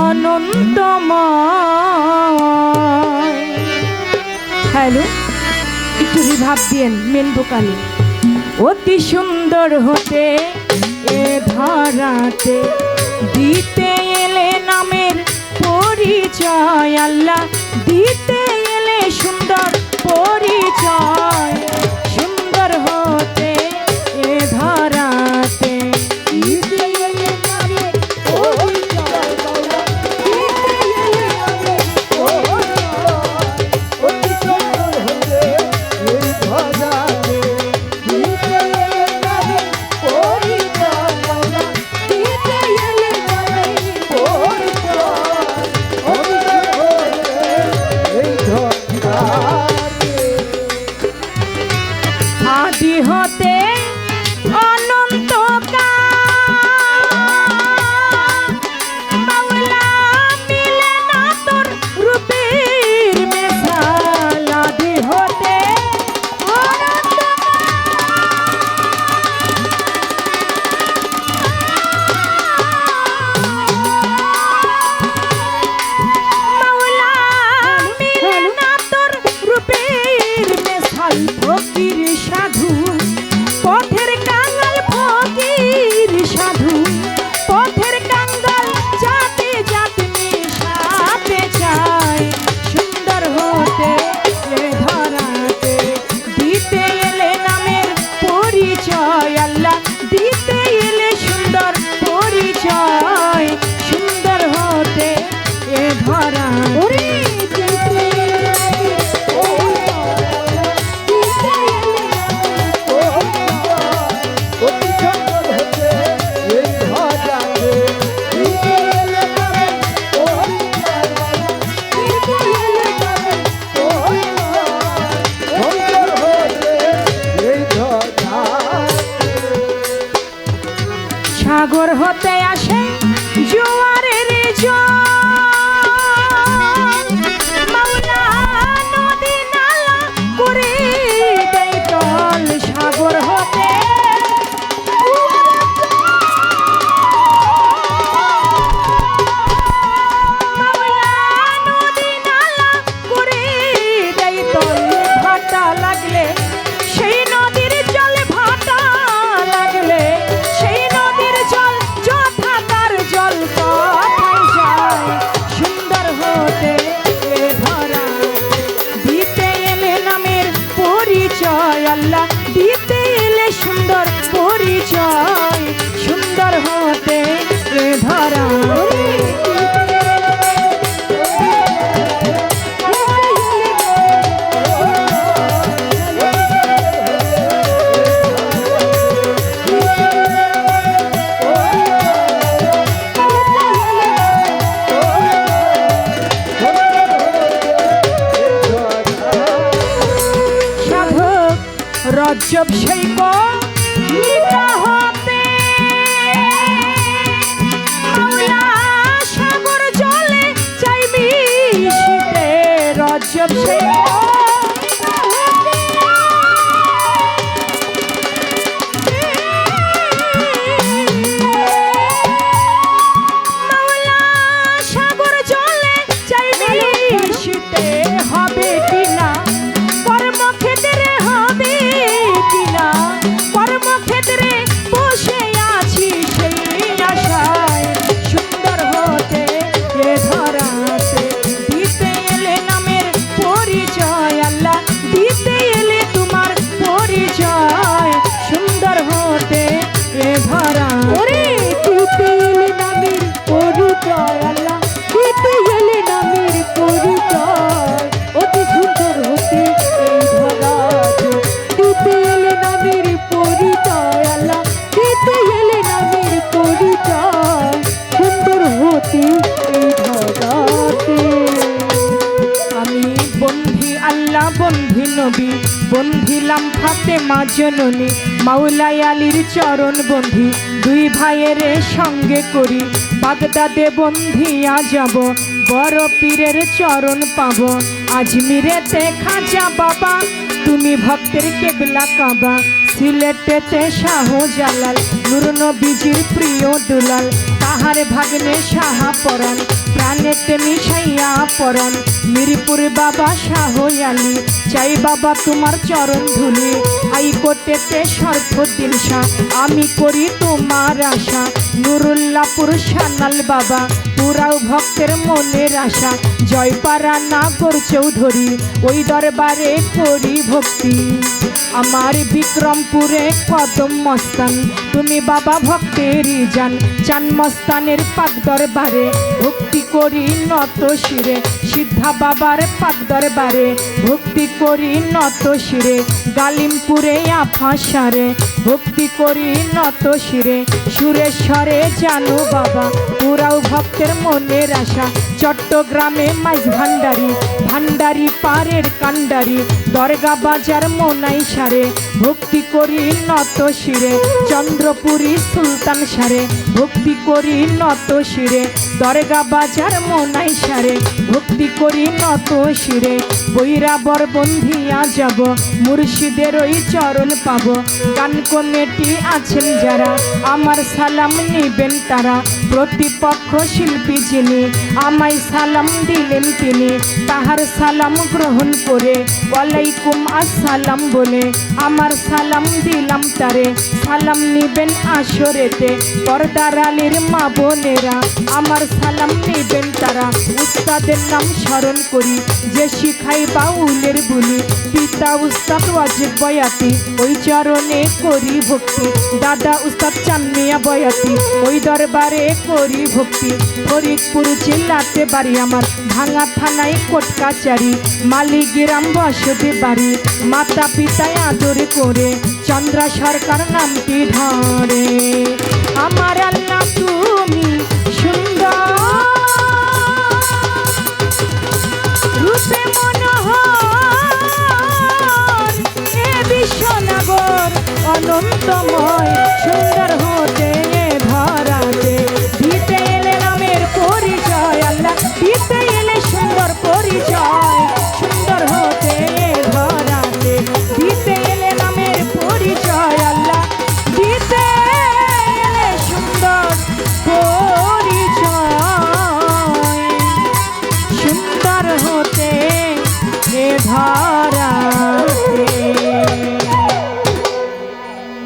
অনন্তম hello, একটু রিভাব দিয়েন main বোকালে অতি সুন্দর হতে এ ধরাতে দিতে এলে নামের পরিচয়, আল্লাহ, দিতে এলে সুন্দর পরিচয়। পাল্লা দিতে এলে সুন্দর পরিচয় সুন্দর হতে ধরা। রজব সেই হতে। সাগর জলে চাইবি শীতে রজব সেই বন্ধু নবী, বন্ধিলাম ফাতে মা জননী মাউলাই আলীর চরণ বন্ধি, দুই ভাইয়ের সঙ্গে করি, বাগদাদে বন্ধিয়া যাব বড় পীরের চরণ পাব আজমিরে দেখা যা বাবা, তুমি ভক্তের কেবলা কাবা, সিলেটেতে শাহ জালাল নুর নবীজির প্রিয় দুলাল, তাহার ভাগ্নে সাহা পরাণ, প্রাণেতে মিশাই পরাণ মিরপুর বাবা শাহয়ালি চাই বাবা তোমার চরণ ধুলি। হাইকোর্টেতে সর্বদিন শাহ আমি করি তোমার আশা। নুরুল্লাপুর সানাল বাবা, পুরাও ভক্তের মনের আশা। জয়পাড়া নাগর চৌধুরী, ওই দরবারে করি ভক্তি। আমার বিক্রমপুরে কদম মস্তান, তুমি বাবা ভক্তেরই যান চান মস্তানের পাক দরবারে ভক্তি করি নত শিরে, সিদ্ধা বাবার পাক দরবারে ভক্তি করি নত শিরে, গালিমপুরে আফাসারে ভক্তি করি নত শিরে সুরেশ্বরে জানো বাবা। পুরাও ভক্তের মনের আশা, চট্টগ্রামে মাইজ ভান্ডারি ভান্ডারি পারের কান্ডারি দরগা বাজার মোনাই সারে, ভক্তি করি নত শিরে, চন্দ্রপুরী সুলতান সারে, ভক্তি করি নত শিরে দরগা বাজার মোনাই সারে, ভক্তি করি নত শিরে, বৈরাবর বন্ধিয়া যাব, মুর্শিদের ওই চরণ পাব গান কমিটি আছেন যারা, আমার সালাম নিবেন তারা, প্রতিপক্ষ শিল্পী যিনি, আমায় সালাম দিলেন তিনি, তাহার সালাম গ্রহণ করে ওয়ালাইকুম আসসালাম বলে আমার সালাম দিলাম তারে। সালাম নিবেন আসরেতে পর্দার আলীর মা বোনেরা। আমার সালাম নিবেন তারা। উস্তাদের নাম স্মরণ করি, যে শিখাই বাউলের বলি। পিতা উস্তাদ ওয়াজিব বয়াতি, ওই চরণে করি ভক্তি। দাদা উস্তাদ চানমিয়া বয়াতি, ওই দরবারে করি ভক্তি। ফরিদপুর জেলাতে বাড়ি আমার, ভাঙা থানায় কোট কাচারি। মালিগ্রাম বসতি বাড়ি। মাতা পিতায় আদর করে চন্দ্রা সরকার নামটি ধরে।